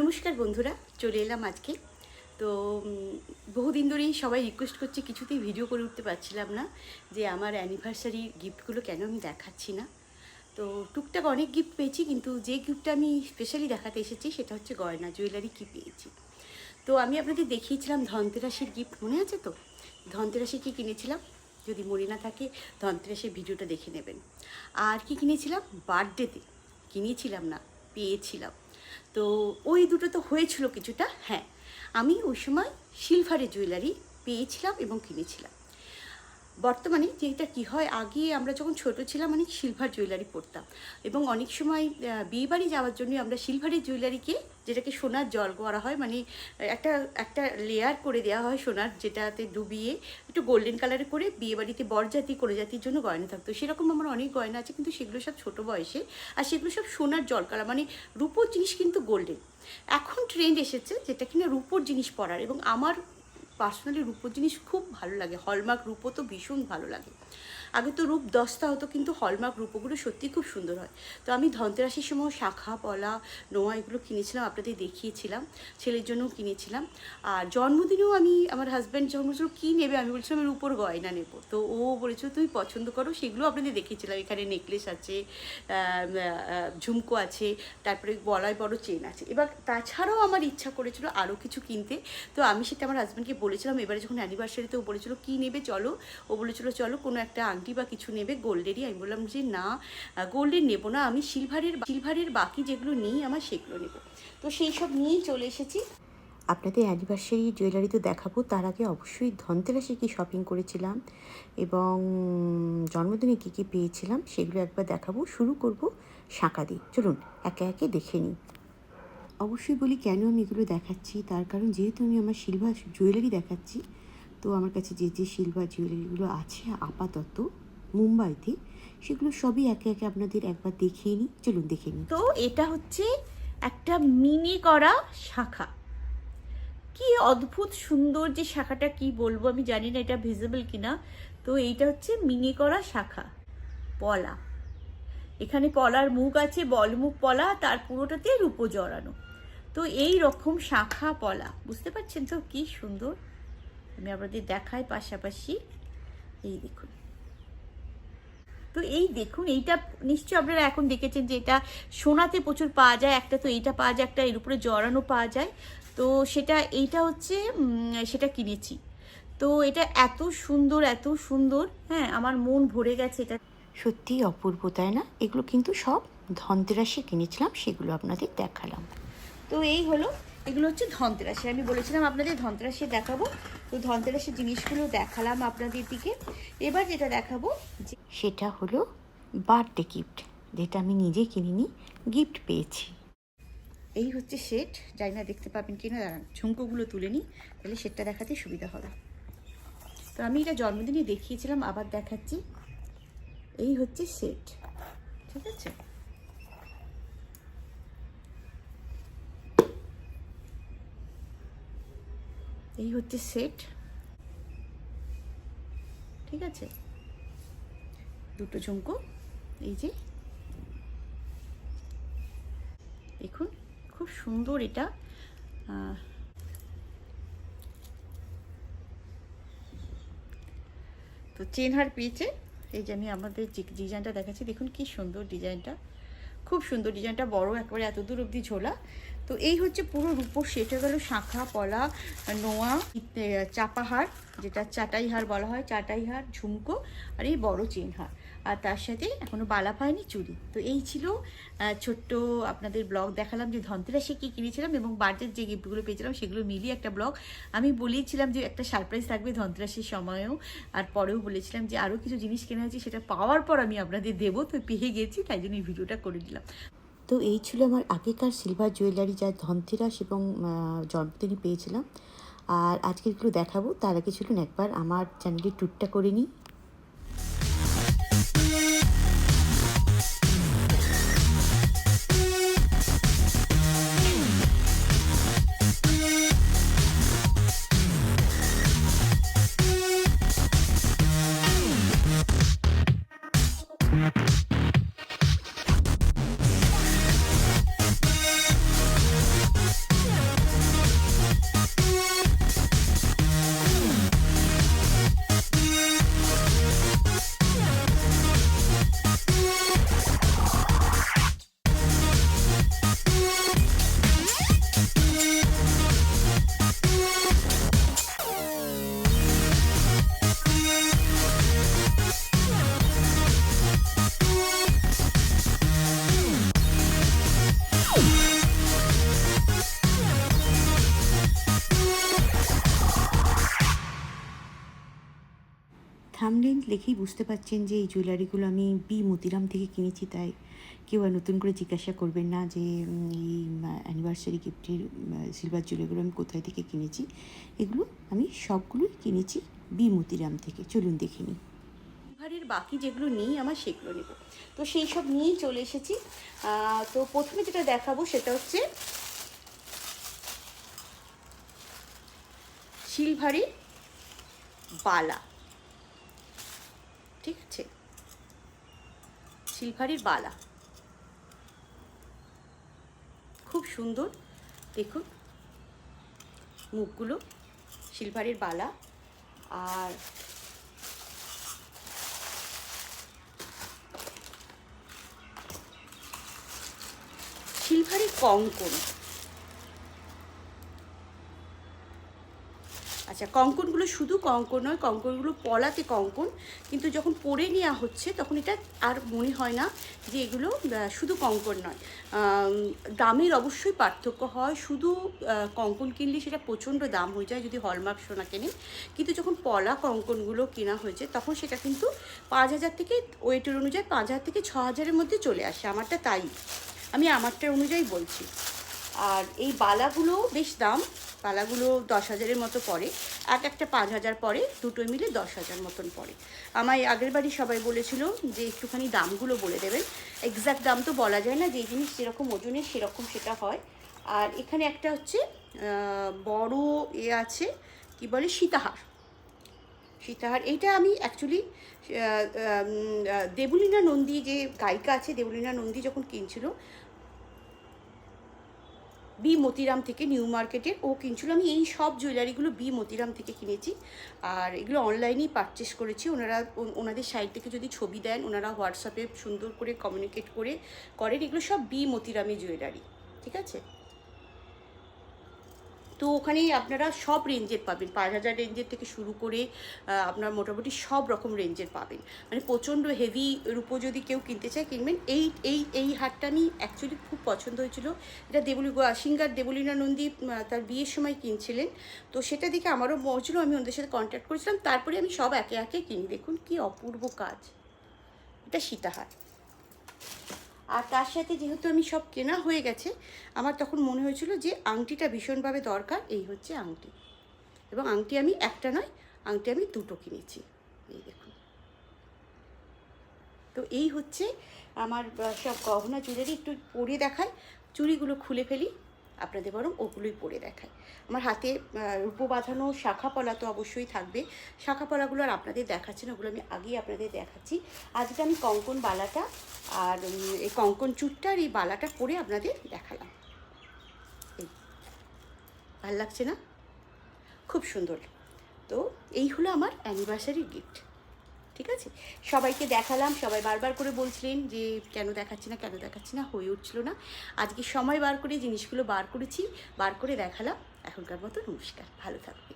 নমস্কার বন্ধুরা, চলে এলাম আজকে। তো বহুদিন ধরেই সবাই রিকোয়েস্ট করছে, কিছুতেই ভিডিও করে উঠতে পারছিলাম না যে আমার অ্যানিভার্সারি গিফটগুলো কেন আমি দেখাচ্ছি না। তো, টুকটাক অনেক গিফট পেয়েছি, কিন্তু যে গিফটটা আমি স্পেশালি দেখাতে এসেছি, সেটা হচ্ছে গয়না জুয়েলারি কি পেয়েছি। তো, আমি আপনাদের দেখিয়েছিলাম ধনতেরাসের গিফট মনে আছে তো? ধনতেরাসে কি কিনেছিলাম? যদি মনে না থাকে, ধনতেরাসের ভিডিওটা দেখে নেবেন। আর কি কিনেছিলাম? বার্থডেতে কিনেছিলাম না, পেয়েছিলাম। তো ওই দুটো তো হয়েছিল কিছুটা হ্যাঁ। আমি ওই সময় সিলভারের জুয়েলারি পেয়েছিলাম এবং কিনেছিলাম। বর্তমানে যেটা কি হয়, আগে আমরা যখন ছোট ছিলাম অনেক সিলভার জুয়েলারি পরতাম এবং অনেক সময় বিয়েবাড়ি যাওয়ার জন্য আমরা সিলভারের জুয়েলারিকে যেটাকে সোনার জল করা হয় মানে একটা একটা লেয়ার করে দেওয়া হয় সোনার, যেটাতে ডুবিয়ে একটু গোল্ডেন কালারে করে বিয়েবাড়িতে বরজাতি জাতির জন্য গয়না থাকতো। সেরকম আমার অনেক গয়না আছে, কিন্তু সেগুলো সব ছোট বয়সে আর সেগুলো সব সোনার জল কালা মানে রূপোর জিনিস কিন্তু গোল্ডেন এখন ট্রেন্ড এসেছে যেটা কিনা রূপোর জিনিস পরার এবং আমার পার্সোনালি রূপোর জিনিস খুব ভালো লাগে। হলমার্ক রূপো তো ভীষণ ভালো লাগে। আগে তো রূপ দস্তা হতো, কিন্তু হলমার্ক রূপোগুলো সত্যি খুব সুন্দর হয়। তো আমি ধনতেরাসের সময় শাখা, পলা, নোয়া এগুলো কিনেছিলাম, আপনাদের দেখিয়েছিলাম, ছেলের জন্যও কিনেছিলাম। আর জন্মদিনেও আমি, আমার হাজব্যান্ড জন্মদিনও কী নেবে? আমি বলছিলাম, আমি রূপোর গয়না নেব। তো ও বলেছিল, তুমি পছন্দ করো, সেগুলো আপনাদের দেখিয়েছিলাম। এখানে নেকলেস আছে ঝুমকো আছে, তারপরে গলায় বড় চেন আছে। এবার তাছাড়াও আমার ইচ্ছা করেছিল আরও কিছু কিনতে। তো আমি সেটা আমার হাজব্যান্ডকে বলেছিলাম, এবারে যখন অ্যানিভার্সারিতে ও বলেছিল, কী নেবে চলো? ও বলেছিল, চলো কোনো একটা আংটি বা কিছু নেবে, গোল্ডেরই। আমি বললাম যে, না গোল্ডের নেব না, আমি সিলভারের সিলভারের বাকি যেগুলো নিই আমার সেগুলো নেব। তো সেই সব নিয়েই চলে এসেছি। আপনাদের অ্যানিভার্সারি জুয়েলারি তো দেখাবো, তার আগে অবশ্যই ধনতেরাসে কী শপিং করেছিলাম এবং জন্মদিনে কী কী পেয়েছিলাম, সেগুলো একবার দেখাবো, শুরু করব শাঁকা দিয়ে চলুন, একে একে দেখে নিই। অবশ্যই বলি কেন আমি এগুলো দেখাচ্ছি? তার কারণ যেহেতু আমি আমার সিলভার জুয়েলারি দেখাচ্ছি, তো আমার কাছে যে যে সিলভার জুয়েলারিগুলো আছে আপাতত মুম্বাইতে, সেগুলো সবই একে একে আপনাদের একবার দেখিয়ে নিই। চলুন দেখে নিই। তো এটা হচ্ছে একটা মিনি করা শাখা। কি অদ্ভুত সুন্দর যে শাখাটা কি বলব আমি জানি না এটা ভিজিবল কিনা। তো এইটা হচ্ছে মিনি করা শাখা, পলা। এখানে পলার মুখ আছে বলমুখ পলা, তার পুরোটাতে রূপো জড়ানো। তো এই রকম শাখা পলা। বুঝতে পারছেন তো? কি সুন্দর। আমি আপনাদের দেখাই পাশাপাশি। এই দেখুন। তো এই দেখুন, এইটা নিশ্চয়ই আপনারা এখন দেখেছেন যে এটা সোনাতে প্রচুর পাওয়া যায়, একটা তো এইটা পাওয়া যায়, একটা এর উপরে জড়ানো পাওয়া যায়। তো সেটা, এইটা হচ্ছে সেটা কিনেছি। তো এটা এত সুন্দর এত সুন্দর হ্যাঁ আমার মন ভরে গেছে এটা। সত্যিই অপূর্ব, তাই না? এগুলো কিন্তু সব ধনতেরাসে কিনেছিলাম, সেগুলো আপনাদের দেখালাম। তো এই হলো, এগুলো হচ্ছে ধনতেরাসে। আমি বলেছিলাম আপনাদের ধনতেরাসে দেখাবো। তো ধনতেরাসের জিনিসগুলো দেখালাম আপনাদের দিকে। এবার যেটা দেখাবো সেটা হলো বার্থডে গিফট, যেটা আমি নিজে কিনিনি, গিফট পেয়েছি। এই হচ্ছে সেট, যাই না দেখতে পাবেন কিনা দাঁড়ান, ঝুমকোগুলো তুলে নিই, তাহলে সেটটা দেখাতে সুবিধা হবে। তো আমি এটা জন্মদিনে দেখিয়েছিলাম, আবার দেখাচ্ছি। এই হচ্ছে সেট ঠিক আছে? এই হচ্ছে সেট ঠিক আছে? দুটো ঝুমকো, এই যে। দেখুন, খুব সুন্দর এটা। তো চেন হার পেয়েছে। এই যে আমি আমাদের ডিজাইনটা দেখাচ্ছি, দেখুন কি সুন্দর ডিজাইনটা। খুব সুন্দর ডিজাইনটা, বড় একবারে এত দূর অবধি ঝোলা। তো এই হচ্ছে পুরো রূপোর সেটা গেল শাঁখা, পলা, নোয়া চাপাহার, যেটা চাটাইহার বলা হয়, চাটাইহার, ঝুমকো, আর এই বড় চেন হার আর তার সাথে এখনও বালা পায়নি চুড়ি। তো এই ছিল ছোট্ট আপনাদের ব্লগ দেখালাম যে ধনতেরাসে কী কিনেছিলাম এবং বার্থডের যে গিফটগুলো পেয়েছিলাম সেগুলো মিলিয়ে একটা ব্লগ। আমি বলেছিলাম যে একটা সারপ্রাইজ থাকবে ধনতেরাসের সময়ও, আর পরেও বলেছিলাম যে আরও কিছু জিনিস কেনা হয়েছে সেটা পাওয়ার পর আমি আপনাদের দেবো, তো পেয়ে গেছি, তাই জন্য এই ভিডিওটা করে দিলাম তো এই ছিল আমার আগেকার সিলভার জুয়েলারি যা ধনতেরাস এবং জন্মদিনে পেয়েছিলাম। আর আজকেরগুলো দেখাবো, তার আগে চলুন একবার আমার চ্যানেলের ট্যুরটা করে নিই। দেখেই বুঝতে পারছেন যে এই জুয়েলারিগুলো আমি বি মতিরাম থেকে কিনেছি, তাই কেউ আর নতুন করে জিজ্ঞাসা করবেন না যে এই অ্যানিভার্সারি গিফটের সিলভার জুয়েলারিগুলো আমি কোথায় থেকে কিনেছি। এগুলো আমি সবগুলোই কিনেছি বি মতিরাম থেকে। চলুন দেখে নিই। সিলভারের বাকি যেগুলো নেই আমার সেগুলো নেব। তো সেই সব নিয়েই চলে এসেছি। তো প্রথমে যেটা দেখাবো সেটা হচ্ছে সিলভারের বালা। ঠিক আছে? সিলভারের বালা। খুব সুন্দর। দেখুন। মুখগুলো সিলভারের বালা। আর সিলভারের কঙ্কন। আচ্ছা কঙ্কনগুলো শুধু কঙ্কন নয়, কঙ্কনগুলো পলাতে কঙ্কন, কিন্তু যখন পরে নেওয়া হচ্ছে তখন এটা আর মনে হয় না যে এগুলো শুধু কঙ্কন নয়। দামের অবশ্যই পার্থক্য হয়, শুধু কঙ্কন কিনলে সেটা প্রচণ্ড দাম হয়ে যায়, যদি হলমার্ক সোনা কেনেন। কিন্তু যখন পলা কঙ্কনগুলো কেনা হয়েছে তখন সেটা কিন্তু পাঁচ হাজার থেকে ওয়েটের অনুযায়ী পাঁচ হাজার থেকে ছ হাজারের মধ্যে চলে আসে, আমারটা তাই। আমি আমারটার অনুযায়ী বলছি। আর এই বালাগুলো বেশ দাম। বালাগুলো দশ হাজারের মতো পড়ে, এক একটা পাঁচ হাজার পড়ে, দুটোই মিলে দশ হাজার মতন পড়ে। আমায় আগের বাড়ি সবাই বলেছিল যে একটুখানি দামগুলো বলে দেবেন। এক্স্যাক্ট দাম তো বলা যায় না যেই জিনিস যেরকম ওজনের সেরকম সেটা হয়। আর এখানে একটা হচ্ছে বড় এ আছে, কি বলে, সীতাহার। সীতাহার, এইটা আমি অ্যাকচুয়ালি দেবলীনা নন্দী যে গায়িকা আছে, দেবলীনা নন্দী যখন কিনছিল বি মতিরাম থেকে নিউ মার্কেটের, ও কিনছিল। আমি এই সব জুয়েলারিগুলো বি মতিরাম থেকে কিনেছি। আর এগুলো অনলাইনেই পারচেস করেছি। ওনারা ওনাদের সাইড থেকে যদি ছবি দেন, ওনারা হোয়াটসঅ্যাপে সুন্দর করে কমিউনিকেট করে করেন। এগুলো সব বি মতিরামের জুয়েলারি, ঠিক আছে? তো ওখানে আপনারা সব রেঞ্জের পাবেন। পাঁচ হাজার রেঞ্জের থেকে শুরু করে আপনার মোটামুটি সব রকম রেঞ্জের পাবেন। মানে প্রচণ্ড হেভি রূপো যদি কেউ কিনতে চায়, কিনবেন। এই এই এই হারটা আমি অ্যাকচুয়ালি খুব পছন্দ হয়েছিল। এটা দেবলী, সিঙ্গার দেবলীনা নন্দী তার বিয়ের সময় কিনছিলেন। তো সেটা দেখে আমারও হচ্ছিল আমি ওদের সাথে কন্ট্যাক্ট করেছিলাম। তারপরে আমি সব একে একে কিনি। দেখুন কি অপূর্ব কাজ। এটা সীতাহার। আর তার সাথে যেহেতু আমি সব কেনা হয়ে গেছে, আমার তখন মনে হয়েছিল যে আংটিটা ভীষণভাবে দরকার, এই হচ্ছে আংটি। এবং আংটি আমি একটা নয়, আংটি আমি দুটো কিনেছি। এই দেখুন। তো এই হচ্ছে আমার সব গহনা জুয়েলারি একটু পরে দেখায় চুড়িগুলো খুলে ফেলি। আপনাদের বরং ওগুলোই পরে দেখায় আমার হাতে রূপো বাঁধানো শাখা পলা তো অবশ্যই থাকবে। শাখা পলাগুলো আর আপনাদের দেখাচ্ছি না, ওগুলো আমি আগেই আপনাদের দেখাচ্ছি। আজকে আমি কঙ্কন বালাটা আর এই কঙ্কন চুটটা আর এই বালাটা পরে আপনাদের দেখালাম। এই, ভালো লাগছে না? খুব সুন্দর। তো এই হলো আমার অ্যানিভার্সারি গিফট ঠিক আছে? সবাইকে দেখালাম, সবাই বারবার করে বলছিলেন যে কেন দেখাচ্ছি না, কেন দেখাচ্ছি না, হয়ে উঠছিল না। আজকে সময় বার করে জিনিসগুলো বার করেছি, বার করে দেখালাম। এখনকার মতো নমস্কার, ভালো থাকবে